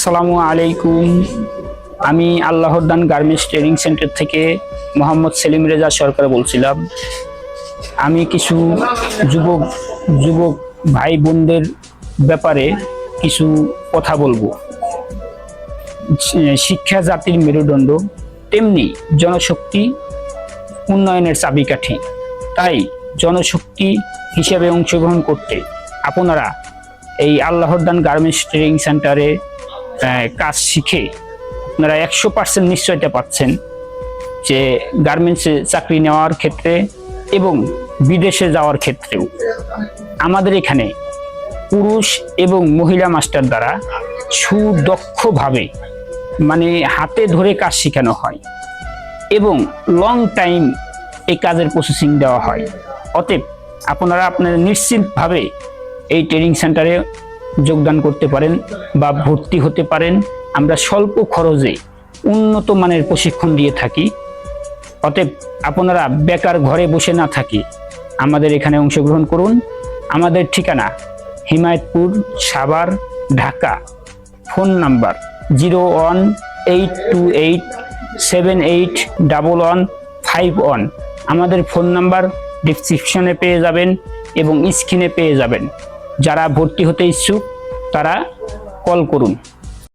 আসসালামু আলাইকুম। আমি আল্লাহরদান গার্মেন্টস ট্রেনিং সেন্টার থেকে মোহাম্মদ সেলিম রেজা সরকার বলছিলাম। আমি কিছু যুবক যুবক ভাই বোনদের ব্যাপারে কিছু কথা বলব। শিক্ষা জাতির মেরুদণ্ড, তেমনি জনশক্তি উন্নয়নের চাবিকাঠি। তাই জনশক্তি হিসেবে অংশগ্রহণ করতে আপনারা এই আল্লাহরদান গার্মেন্টস ট্রেনিং সেন্টারে কাজ শিখে আপনারা একশো পার্সেন্ট নিশ্চয়তা পাচ্ছেন যে গার্মেন্টসে চাকরি নেওয়ার ক্ষেত্রে এবং বিদেশে যাওয়ার ক্ষেত্রেও। আমাদের এখানে পুরুষ এবং মহিলা মাস্টার দ্বারা সুদক্ষভাবে মানে হাতে ধরে কাজ শেখানো হয় এবং লং টাইম এই কাজের প্রসেসিং দেওয়া হয়। অতএব আপনারা আপনারা নিশ্চিতভাবে এই ট্রেনিং সেন্টারে যোগদান করতে পারেন বা ভর্তি হতে পারেন। আমরা স্বল্প খরচে উন্নত মানের প্রশিক্ষণ দিয়ে থাকি। অতএব আপনারা বেকার ঘরে বসে না থাকি। আমাদের এখানে অংশগ্রহণ করুন। আমাদের ঠিকানা Hemayetpur, Savar, Dhaka. Phone number zero one eight two eight seven eight double one five one. আমাদের ফোন নাম্বার ডিসক্রিপশনে পেয়ে যাবেন এবং স্ক্রিনে পেয়ে যাবেন। যারা ভর্তি হতে ইচ্ছুক তারা কল করুন।